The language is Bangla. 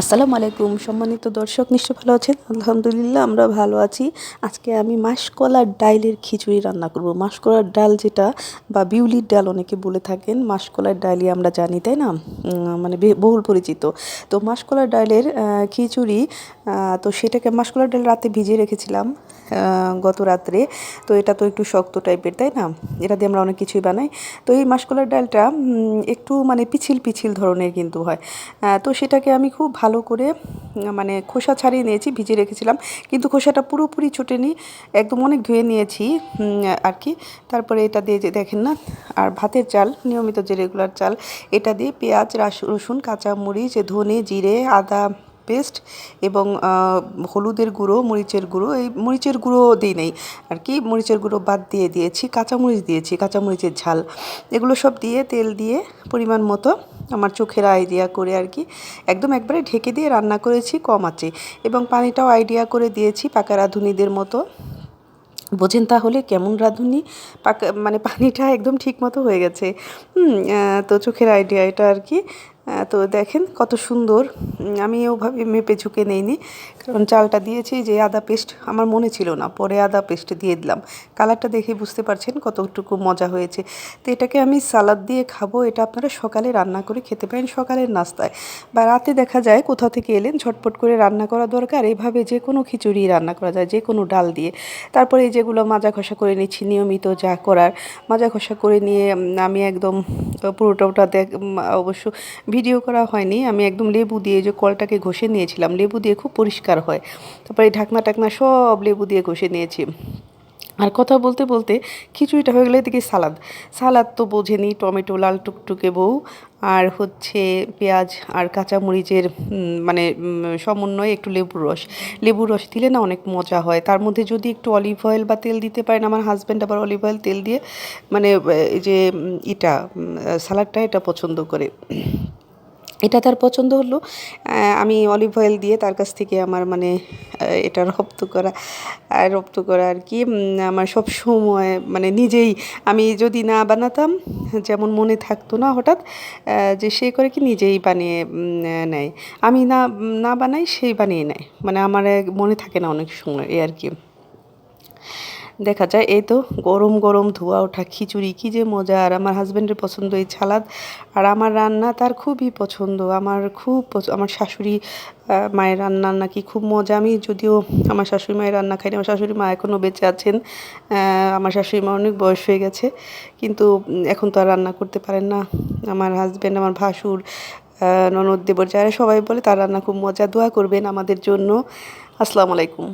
আসসালামু আলাইকুম। সম্মানিত দর্শক, নিশ্চয় ভালো আছেন? আলহামদুলিল্লাহ, আমরা ভালো আছি। আজকে আমি মাসকলার ডাইলের খিচুড়ি রান্না করব। মাসকলার ডাল যেটা বা বিউলির ডাল অনেকে বলে থাকেন, মাসকলার ডালই আমরা জানি, তাই না? মানে বহুল পরিচিত। তো মাসকলার ডালের খিচুড়ি তো সেটাকে মাসকলার ডাল রাতে ভিজিয়ে রেখেছিলাম গত রাত্রে। তো এটা তো একটু শক্ত টাইপের, তাই না? এটা দিয়ে আমরা অনেক কিছুই বানাই। তো এই মাসকলার ডালটা একটু মানে পিছিল পিছিল ধরনের কিন্তু হয়। তো সেটাকে আমি খুব ভালো করে মানে খোসা ছাড়িয়ে নিয়েছি, ভিজিয়ে রেখেছিলাম। কিন্তু খোসাটা পুরোপুরি ছুটেনি, একদম অনেক ধুয়ে নিয়েছি আর কি। তারপরে এটা দিয়ে যে দেখেন না, আর ভাতের চাল, নিয়মিত যে রেগুলার চাল, এটা দিয়ে পেঁয়াজ, রাস- রসুন, কাঁচামরিচ, ধনে জিরে, আদা পেস্ট এবং হলুদের গুঁড়ো, মরিচের গুঁড়ো, এই মরিচের গুঁড়ো দিই নেই, আর কি। মরিচের গুঁড়ো বাদ দিয়ে দিয়েছি, কাঁচামরিচ দিয়েছি, কাঁচামরিচের ঝাল। এগুলো সব দিয়ে তেল দিয়ে পরিমাণ মতো আমার চোখের আইডিয়া করে আর কি। একদম একবারে ঢেকে দিয়ে রান্না করেছি কম আছে। এবং পানিটাও আইডিয়া করে দিয়েছি পাকা রাঁধুনিদের মতো। বোঝেন তাহলে কেমন রাঁধুনি? পাকা মানে পানিটা একদম ঠিক মতো হয়ে গেছে। তো চোখের আইডিয়া এটা আর কি। তো দেখেন কত সুন্দর। আমি ওভাবে মেপে ঝুঁকে নেইনি। কারণ চালটা দিয়েছি যে আদা পেস্ট আমার মনে ছিল না, পরে আদা পেস্ট দিয়ে দিলাম। কালারটা দেখে বুঝতে পারছেন কতটুকু মজা হয়েছে। তো এটাকে আমি সালাদ দিয়ে খাব, এটা আপনারা সকালে রান্না করে খেতে পারেন সকালের নাস্তায়। বা রাতে দেখা যায় কোথাও থেকে এলেন, ঝটপট করে রান্না করা দরকার। এভাবে যে কোনো খিচুড়ি রান্না করা যায়, যে কোনো ডাল দিয়ে। তারপরে এই যেগুলো মাজা ঘষা করে নিচ্ছি, নিয়মিত যা করার। মাজা ঘষা করে নিয়ে আমি একদম পুরোটা ওটা দেখ অবশ্য ভিডিও করা হয়নি। আমি একদম লেবু দিয়ে যে কলটাকে ঘষে নিয়েছিলাম, লেবু দিয়ে খুব পরিষ্কার হয়। তারপরে এই ঢাকনা টাকনা সব লেবু দিয়ে ঘষে নিয়েছি। আর কথা বলতে বলতে খিচুড়িটা হয়ে গেলে এদিকে সালাদ। সালাদ তো বোঝেনি, টমেটো, লাল টুকটুকে বউ, আর হচ্ছে পেঁয়াজ আর কাঁচামরিচের মানে সমন্বয়ে একটু লেবুর রস। লেবুর রস দিলে না অনেক মজা হয়। তার মধ্যে যদি একটু অলিভ অয়েল বা তেল দিতে পারেন, আমার হাজব্যান্ড আবার অলিভ অয়েল তেল দিয়ে মানে যে এটা সালাডটা এটা পছন্দ করে। এটা তার পছন্দ হলো। আমি অলিভ অয়েল দিয়ে তার কাছ থেকে আমার মানে এটা রপ্ত করা আর রপ্ত করা আর কি আমার সব সময় মানে নিজেই আমি যদি না বানাতাম, যেমন মনে থাকতো না হঠাৎ যে সে করে কি নিজেই বানিয়ে নেয়। আমি না না বানাই সেই বানিয়ে নেয়। মানে আমার মনে থাকে না অনেক সময় এই আর কি। দেখা যায়, এই তো গরম গরম ধোয়া ওঠা, খিচুড়ি, কী যে মজা। আর আমার হাজব্যান্ডের পছন্দ এই ছালাদ। আর আমার রান্না তার খুবই পছন্দ। আমার খুব আমার শাশুড়ি মায়ের রান্না নাকি খুব মজা। আমি যদিও আমার শাশুড়ি মায়ের রান্না খাইনি, আমার শাশুড়ি মা এখনও বেঁচে আছেন। আমার শাশুড়ি মা অনেক বয়স হয়ে গেছে। কিন্তু এখন তো আর রান্না করতে পারেন না। আমার হাজব্যান্ড আমার ভাসুর ননদ, দেবর যারা সবাই বলে তার রান্না খুব মজা। দোয়া করবেন আমাদের জন্য। আসসালামু আলাইকুম।